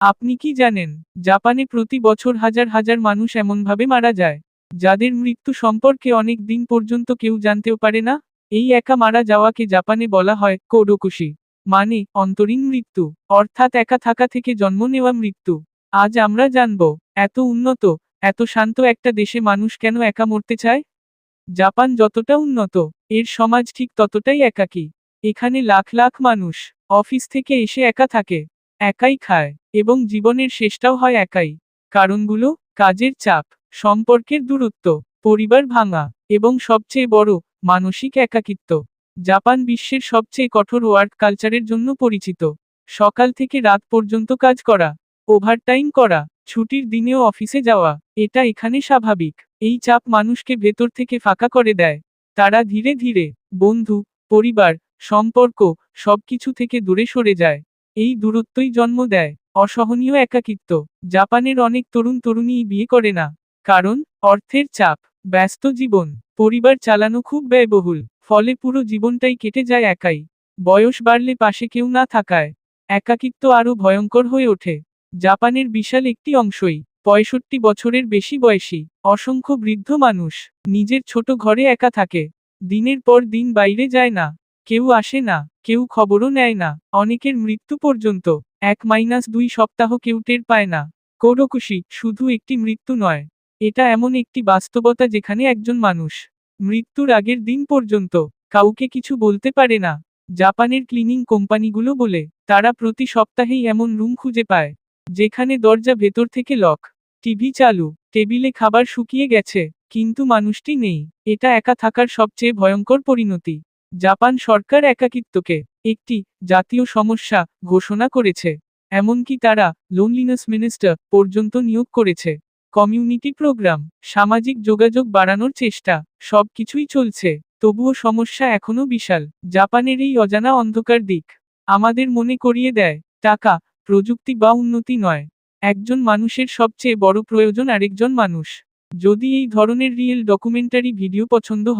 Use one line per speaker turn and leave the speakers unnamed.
আপনি কি জানেন, জাপানে প্রতি বছর হাজার হাজার মানুষ এমনভাবে মারা যায়, যাদের মৃত্যু সম্পর্কে অনেক দিন পর্যন্ত কেউ জানতেও পারে না? এই একা মারা যাওয়াকে জাপানে বলা হয় কোডোকুশি মানে অন্তরীণ মৃত্যু, অর্থাৎ একা থাকা থেকে জন্ম নেওয়া মৃত্যু। আজ আমরা জানব, এত উন্নত, এত শান্ত একটা দেশে মানুষ কেন একা মরতে চায়? জাপান যতটা উন্নত, এর সমাজ ঠিক ততটাই একাকী। এখানে লাখ লাখ মানুষ, অফিস থেকে এসে একা থাকে, একাই খায়। এবং জীবনের শেষটাও হয় একাই। কারণগুলো, কাজের চাপ, সম্পর্কের দূরত্ব, পরিবার ভাঙা, এবং সবচেয়ে বড়, মানসিক একাকিত্ব। জাপান বিশ্বের সবচেয়ে কঠোর ওয়ার্ক কালচারের জন্য পরিচিত। সকাল থেকে রাত পর্যন্ত কাজ করা, ওভারটাইম করা, ছুটির দিনেও অফিসে যাওয়া, এটা এখানে স্বাভাবিক। এই চাপ মানুষকে ভেতর থেকে ফাঁকা করে দেয়। তারা ধীরে ধীরে, বন্ধু, পরিবার, সম্পর্ক, সবকিছু থেকে দূরে সরে যায়। এই দূরত্বই জন্ম দেয়। অসহনীয় একাকিত্ব। জাপানের অনেক তরুণ তরুণীই বিয়ে করে না। কারণ, অর্থের চাপ, ব্যস্ত জীবন, পরিবার চালানো খুব ব্যয়বহুল, ফলে পুরো জীবনটাই কেটে যায় একাই। বয়স বাড়লে পাশে কেউ না থাকায়, একাকিত্ব আরও ভয়ঙ্কর হয়ে ওঠে। জাপানের বিশাল একটি অংশই, পঁয়ষট্টি বছরের বেশি বয়সী, অসংখ্য বৃদ্ধ মানুষ, নিজের ছোট ঘরে একা থাকে। দিনের পর দিন বাইরে যায় না। কেউ আসে না, কেউ খবরও নেয় না, অনেকের মৃত্যু পর্যন্ত, এক মাইনাস দুই সপ্তাহ কেউ টের পায় না। কোডোকুশি শুধু একটি মৃত্যু নয়, এটা এমন একটি বাস্তবতা যেখানে একজন মানুষ মৃত্যুর আগের দিন পর্যন্ত কাউকে কিছু বলতে পারে না। জাপানের ক্লিনিং কোম্পানিগুলো বলে, তারা প্রতি সপ্তাহেই এমন রুম খুঁজে পায়, যেখানে দরজা ভেতর থেকে লক, টিভি চালু, টেবিলে খাবার শুকিয়ে গেছে, কিন্তু মানুষটি নেই, এটা একা থাকার সবচেয়ে ভয়ঙ্কর পরিণতি। জাপান সরকার একাকিত্বকে একটি জাতীয় সমস্যা ঘোষণা করেছে, এমনকি তারা লোনলিনেস মিনিস্টার পর্যন্ত নিয়োগ করেছে। কমিউনিটি প্রোগ্রাম সামাজিক যোগাযোগ বাড়ানোর চেষ্টা, সবকিছুই চলছে, তবুও সমস্যা এখনও বিশাল। জাপানের এই অজানা অন্ধকার দিক আমাদের মনে করিয়ে দেয়, টাকা, প্রযুক্তি বা উন্নতি নয়। একজন মানুষের সবচেয়ে বড় প্রয়োজন আরেকজন মানুষ। যদি এই ধরনের রিয়েল ডকুমেন্টারি ভিডিও পছন্দ